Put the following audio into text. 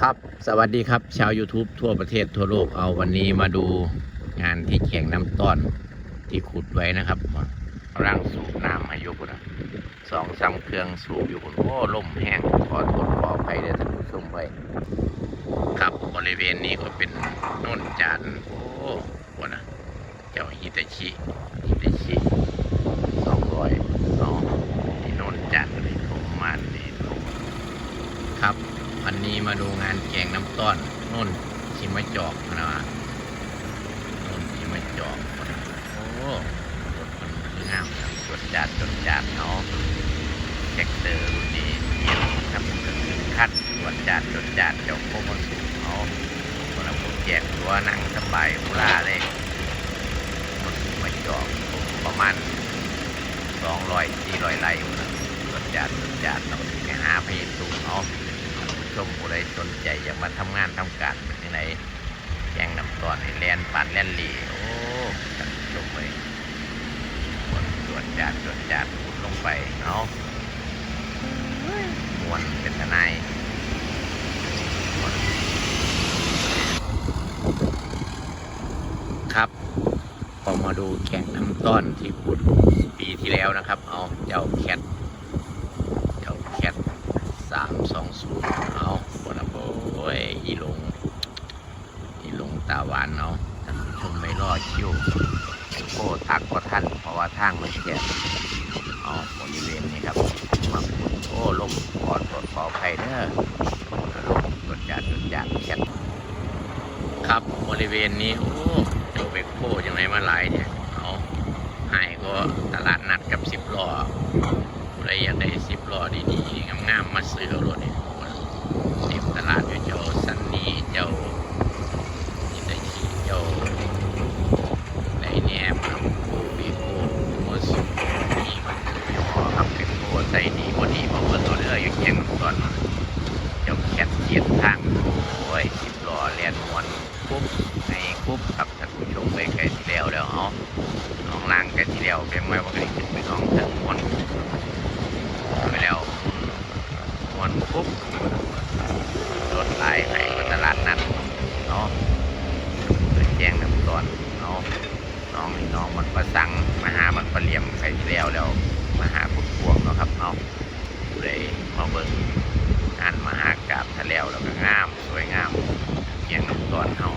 ครับสวัสดีครับ ชาว YouTube ทั่วประเทศทั่วโลกเอาวันนี้มาดูงานที่แข่งน้ำต้อนที่ขุดไว้นะครับร่างสูบน้ำมาอยู่บนะสองสาเครื่องสูบอยู่บนโอ้ล่มแห้งขอโทษขออภัยเด้ท่านผู้ชมไว้ครับบริเวณนี้ก็เป็นโน่นจานโอ้โหนะเจ้าฮิตาชิฮิตาชิสองร้อยเนาะที่โน่นจานเลยผมมานี่ผมครับ วันนี้ มาดูงานแกงน้ำต้อนโน่นชิมะจอกนะโน่นชิมะจอกโอ้รถมันงามครับจดจาดจดจาดเนาะแท็กเตอร์รุ่นนี้เย็นครับถึงคัดจดจาดจดจาดเจ้าโคมันสูงเนาะคนละผมแจกตัวนั่งสบายอุลาเลยมันชิมะจอกประมาณสองร้อยสี่ร้อยไร่อยู่นะจดจาดจดจาดเราไปหาเพยสูงเนาะ ชมผู้ใดสนใจอยากมาทำงานทำการเป็นยังไงแย่งน้ำตอนให้แลนปันแลนหลีโอ้ท่านผู้ชมเลยตรวจตรวจจาดตรวจจาดขุดลงไปเอามวนเป็นทนายครับพอมาดูแข่งน้ำต้อนที่ขุดปีที่แล้วนะครับ เอาเจ้าแคทเจ้าแคท สามสองศูนย์เอาบนโอ้ยอีหลงอี หวานเอาท่านผู้ชมไม่รอดคิวโอ้ตักก็ท่านเพราะว่าทางมันแคบเอาบริเวณนี้ครับมาขุดโอ้ลมขอตรวจขอไฟเด้อลมตรวจจัดตรวจจัดแคบครับบริเวณนี้โอ้เจ้าเบกโคยังไงมาหลายเนี่ยเอาให้ก็ตลาดนัดกับสิบล้อ ใครอยากได้สิบล้อดีๆงามๆมาซื้อเอารถเนี่ยเต็มตลาดอยู่เจ้าซันนี่เจ้าอิตาชิเจ้าไดแนมครับโอบิโอโมสุนี่มันไม่พอครับเป็นโค ใส่ดีบดีเพราะว่าตัวเรืออยู่เคียงก่อนเจ้าแคทเทียนทางโอ้ยสิบล้อแลนมวนปุ๊บในปุ๊บครับท่านผู้ชมไปแค่ที่แล้วแล้วเอาน้องล่างแค่ที่แล้วเพียงไว้ว่ากันขึ้นไปน้องถึงมวนไปแล้ววนปุ๊บรถไหลไปตลาดนัดเนาะแจ้งน้ำตอนเนาะน้องนี่น้องมันประสังมาหามันประเหลี่ยมใครที่แล้วแล้ว นาะครับเนาะเลยมาเบิ่งงานมหากราบทะเลวแล้วก็งาม สวยงามแจ้งน้ำตอนเขา